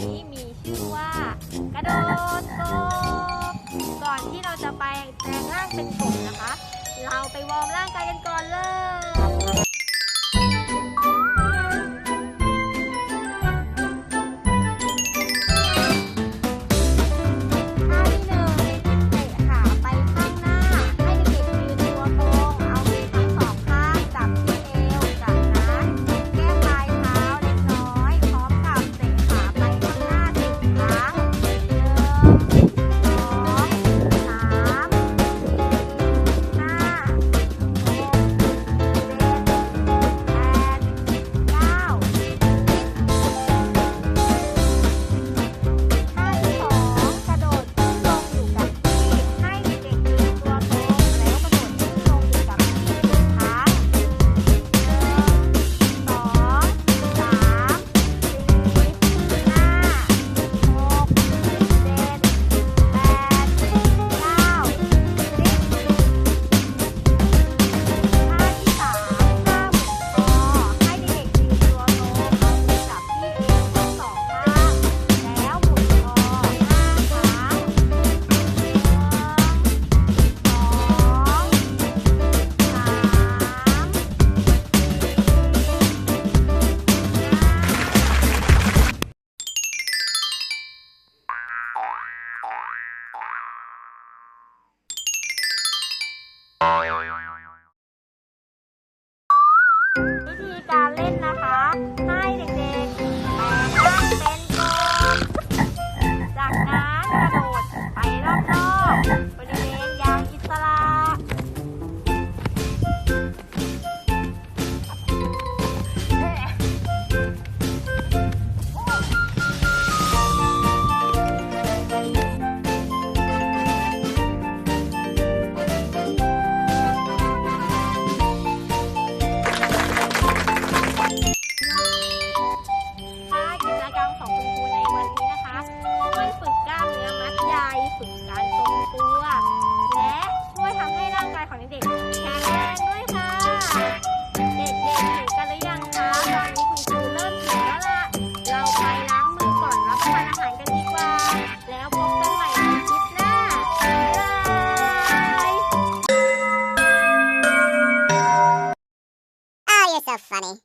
นี้มีชื่อว่ากระโดดกบก่อนที่เราจะไปแปลงร่างเป็นกบนะคะ เราไปวอร์มร่างกายกันก่อนเลย 伽列娜。so funny.